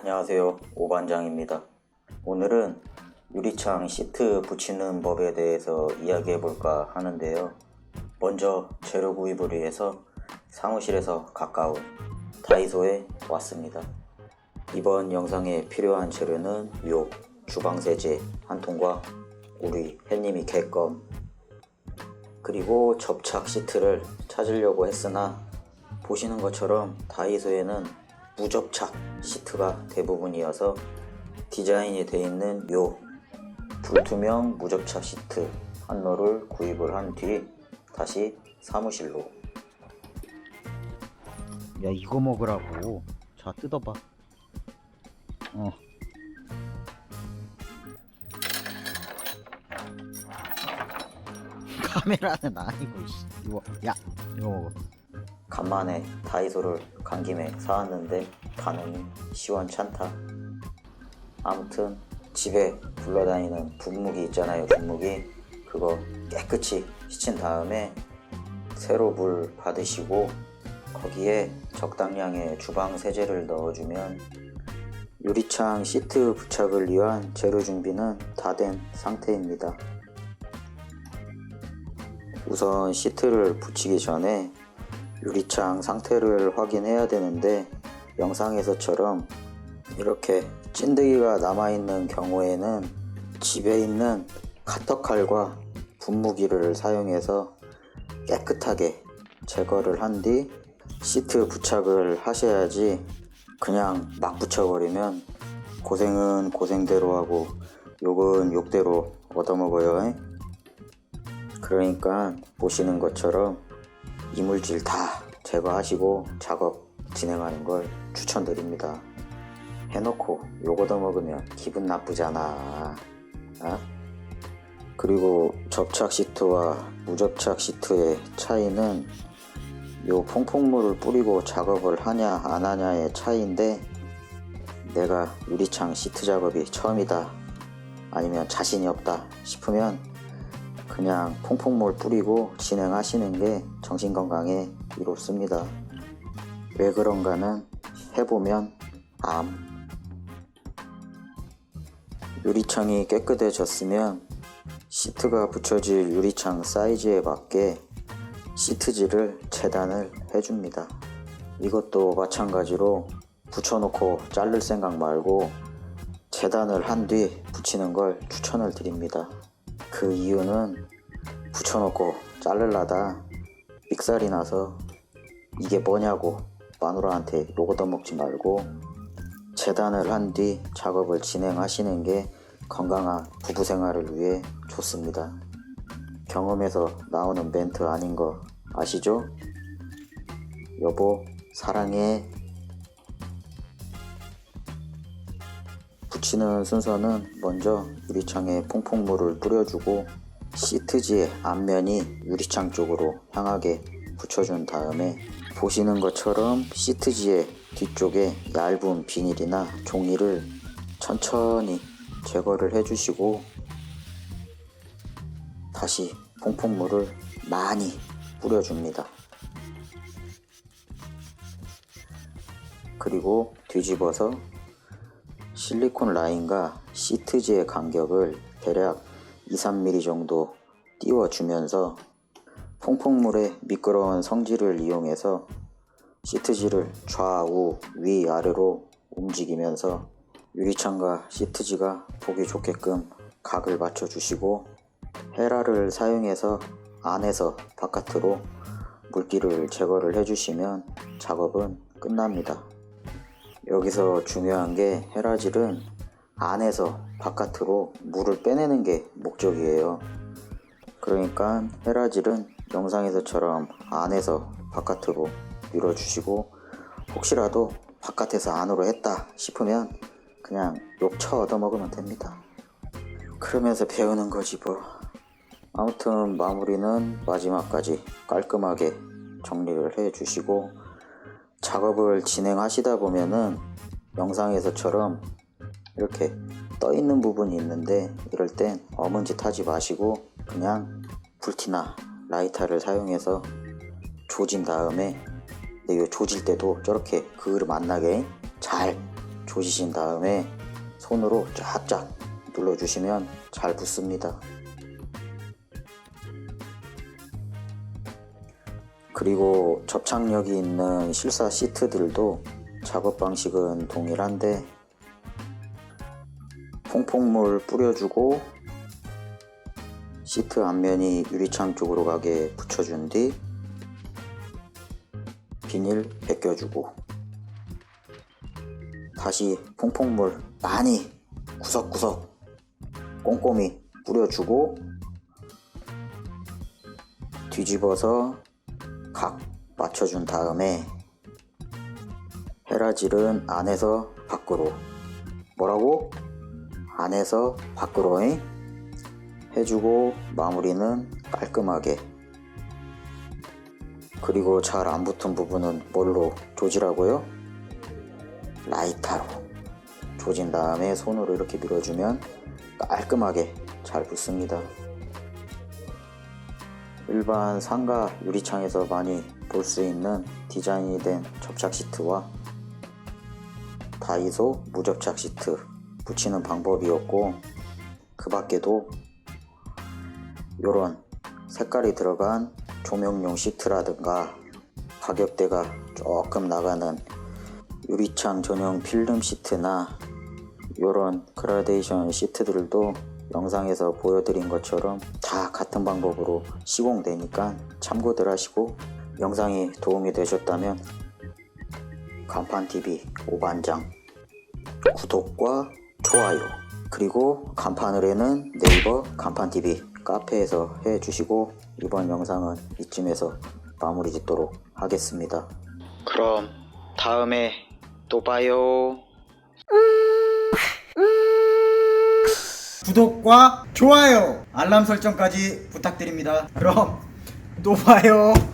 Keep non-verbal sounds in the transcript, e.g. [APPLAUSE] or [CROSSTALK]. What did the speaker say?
안녕하세요. 오반장입니다. 오늘은 유리창 시트 붙이는 법에 대해서 이야기해 볼까 하는데요. 먼저 재료 구입을 위해서 사무실에서 가까운 다이소에 왔습니다. 이번 영상에 필요한 재료는 요 주방세제 한 통과 우리 햇님이 개껌 그리고 접착 시트를 찾으려고 했으나 보시는 것처럼 다이소에는 무접착 시트가 대부분이어서 디자인이 되어 있는 요 불투명 무접착 시트 한 롤을 구입을 한 뒤 다시 사무실로. 야 이거 먹으라고. 자 뜯어봐. 어. [LAUGHS] 카메라는 아니고 씨. 이거 야 이거 먹어 간만에 다이소를 간 김에 사왔는데 반응이 시원찮다. 아무튼 집에 굴러다니는 분무기 있잖아요. 분무기 그거 깨끗이 씻은 다음에 새로 물 받으시고 거기에 적당량의 주방 세제를 넣어주면 유리창 시트 부착을 위한 재료 준비는 다 된 상태입니다. 우선 시트를 붙이기 전에 유리창 상태를 확인해야 되는데 영상에서처럼 이렇게 찐득이가 남아있는 경우에는 집에 있는 카터칼과 분무기를 사용해서 깨끗하게 제거를 한 뒤 시트 부착을 하셔야지 그냥 막 붙여버리면 고생은 고생대로 하고 욕은 욕대로 얻어먹어요. 그러니까 보시는 것처럼 이물질 다 제거하시고 작업 진행하는 걸 추천드립니다. 해놓고 요거 더 먹으면 기분 나쁘잖아. 어? 그리고 접착 시트와 무접착 시트의 차이는 요 퐁퐁물을 뿌리고 작업을 하냐 안 하냐의 차이인데 내가 유리창 시트 작업이 처음이다 아니면 자신이 없다 싶으면 그냥 퐁퐁물 뿌리고 진행하시는 게 정신건강에 이롭습니다. 왜 그런가는 해보면 암. 유리창이 깨끗해졌으면 시트가 붙여질 유리창 사이즈에 맞게 시트지를 재단을 해줍니다. 이것도 마찬가지로 붙여놓고 자를 생각 말고 재단을 한 뒤 붙이는 걸 추천을 드립니다. 그 이유는 붙여놓고 자르려다 삑살이 나서 이게 뭐냐고 마누라한테 욕 얻어먹지 말고 재단을 한 뒤 작업을 진행하시는 게 건강한 부부 생활을 위해 좋습니다. 경험에서 나오는 멘트 아닌 거 아시죠? 여보, 사랑해. 붙이는 순서는 먼저 유리창에 퐁퐁물을 뿌려주고 시트지의 앞면이 유리창 쪽으로 향하게 붙여준 다음에 보시는 것처럼 시트지의 뒤쪽에 얇은 비닐이나 종이를 천천히 제거를 해주시고 다시 퐁퐁물을 많이 뿌려줍니다. 그리고 뒤집어서 실리콘 라인과 시트지의 간격을 대략 2, 3mm 정도 띄워주면서 퐁퐁물의 미끄러운 성질을 이용해서 시트지를 좌우 위아래로 움직이면서 유리창과 시트지가 보기 좋게끔 각을 맞춰주시고 헤라를 사용해서 안에서 바깥으로 물기를 제거를 해주시면 작업은 끝납니다. 여기서 중요한 게 헤라질은 안에서 바깥으로 물을 빼내는 게 목적이에요. 그러니까 헤라질은 영상에서처럼 안에서 바깥으로 밀어주시고 혹시라도 바깥에서 안으로 했다 싶으면 그냥 욕쳐 얻어먹으면 됩니다. 그러면서 배우는 거지 뭐. 아무튼 마무리는 마지막까지 깔끔하게 정리를 해 주시고 작업을 진행하시다 보면은 영상에서처럼 이렇게 떠 있는 부분이 있는데 이럴 땐 어문짓 하지 마시고 그냥 불티나 라이터를 사용해서 조진 다음에 근데 이 조질 때도 저렇게 그을을 만나게 잘 조지신 다음에 손으로 쫙쫙 눌러주시면 잘 붙습니다. 그리고 접착력이 있는 실사 시트들도 작업 방식은 동일한데 퐁퐁물 뿌려주고 시트 앞면이 유리창 쪽으로 가게 붙여준 뒤 비닐 벗겨주고 다시 퐁퐁물 많이 구석구석 꼼꼼히 뿌려주고 뒤집어서 각 맞춰준 다음에 헤라질은 안에서 밖으로 뭐라고? 안에서 밖으로 잉? 해주고 마무리는 깔끔하게 그리고 잘 안 붙은 부분은 뭘로 조지라고요? 라이터로 조진 다음에 손으로 이렇게 밀어주면 깔끔하게 잘 붙습니다. 일반 상가 유리창에서 많이 볼 수 있는 디자인이 된 접착 시트와 다이소 무접착 시트 붙이는 방법이었고 그 밖에도 이런 색깔이 들어간 조명용 시트라든가 가격대가 조금 나가는 유리창 전용 필름 시트나 이런 그라데이션 시트들도 영상에서 보여드린 것처럼 다 같은 방법으로 시공되니까 참고들 하시고 영상이 도움이 되셨다면 간판TV 오반장 구독과 좋아요 그리고 간판 을에는 네이버 간판TV 카페에서 해주시고 이번 영상은 이쯤에서 마무리 짓도록 하겠습니다. 그럼 다음에 또 봐요 구독과 좋아요 알람 설정까지 부탁드립니다. 그럼 또 봐요